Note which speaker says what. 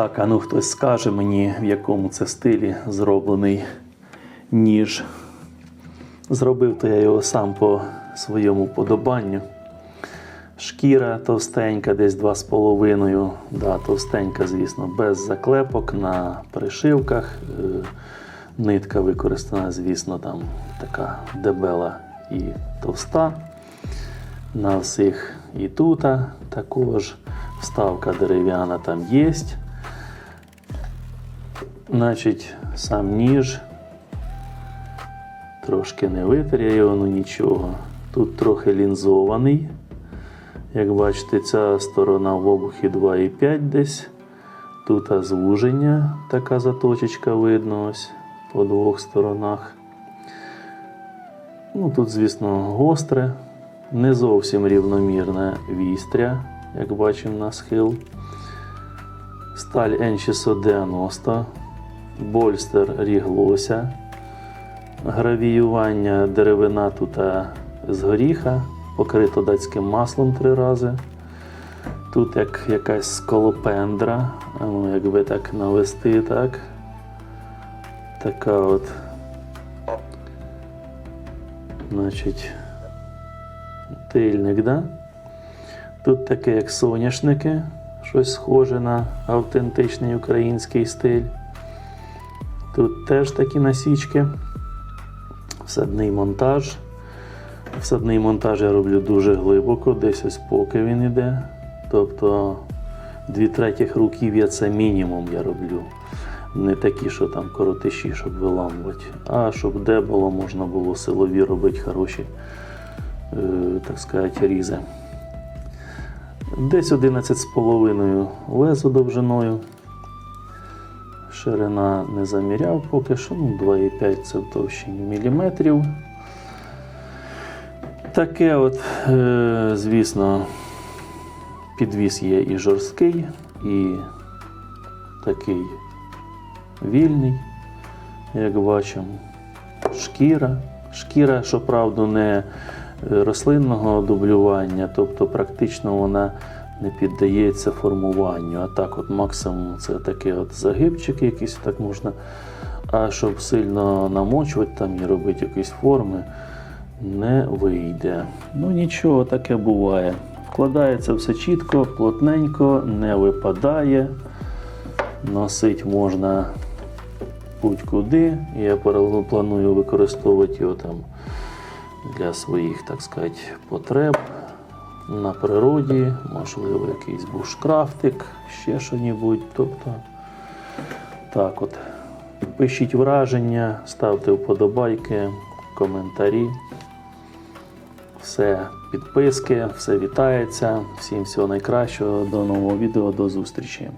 Speaker 1: Так, а ну хтось скаже мені, в якому це стилі зроблений ніж. Зробив то я його сам по своєму подобанню. Шкіра товстенька, десь 2,5. Да, товстенька, звісно, без заклепок на пришивках. Е, Нитка використана, звісно, там така дебела і товста. На всіх і тут також вставка дерев'яна там є. Значить, сам ніж трошки не витер я його, ну нічого. Тут трохи лінзований. Як бачите, ця сторона в обухі 2,5 десь. Тут звуження, така заточечка видно ось по двох сторонах. Ну, тут, звісно, гостре, не зовсім рівномірне вістря, як бачимо на схил. Сталь N690, больстер ріглося, гравіювання деревина тут е, з горіха, покрито датським маслом три рази. Тут як якась сколопендра, ну, якби так навести, так. Така от. Значить, тильник, да? Тут таке, як соняшники, щось схоже на автентичний український стиль. Тут теж такі насічки. Всадний монтаж. Всадний монтаж я роблю дуже глибоко, десь ось поки він іде. Тобто дві третіх руків'я це мінімум я роблю. Не такі, що там коротиші, щоб виламувати, а щоб де було, можна було силові робити хороші, е, так сказати, різи. Десь 11,5 лезо довжиною. Ширина не заміряв поки що, ну 2,5 це в товщині міліметрів. Таке от, е, звісно, підвіс є і жорсткий, і такий вільний, як бачимо. Шкіра. Шкіра, щоправда, не е, рослинного дублювання, тобто практично вона не піддається формуванню. А так, от максимум це такий от загибчик якийсь, так можна. А щоб сильно намочувати там і робити якісь форми, не вийде. Ну нічого, таке буває. Вкладається все чітко, плотненько, не випадає. Носить можна будь-куди. Я планую використовувати його там для своїх, так сказати, потреб на природі, можливо, якийсь бушкрафтик, ще що-небудь. Тобто, так от. Пишіть враження, ставте вподобайки, коментарі. Все, підписки, все вітається. Всім всього найкращого. До нового відео, до зустрічі.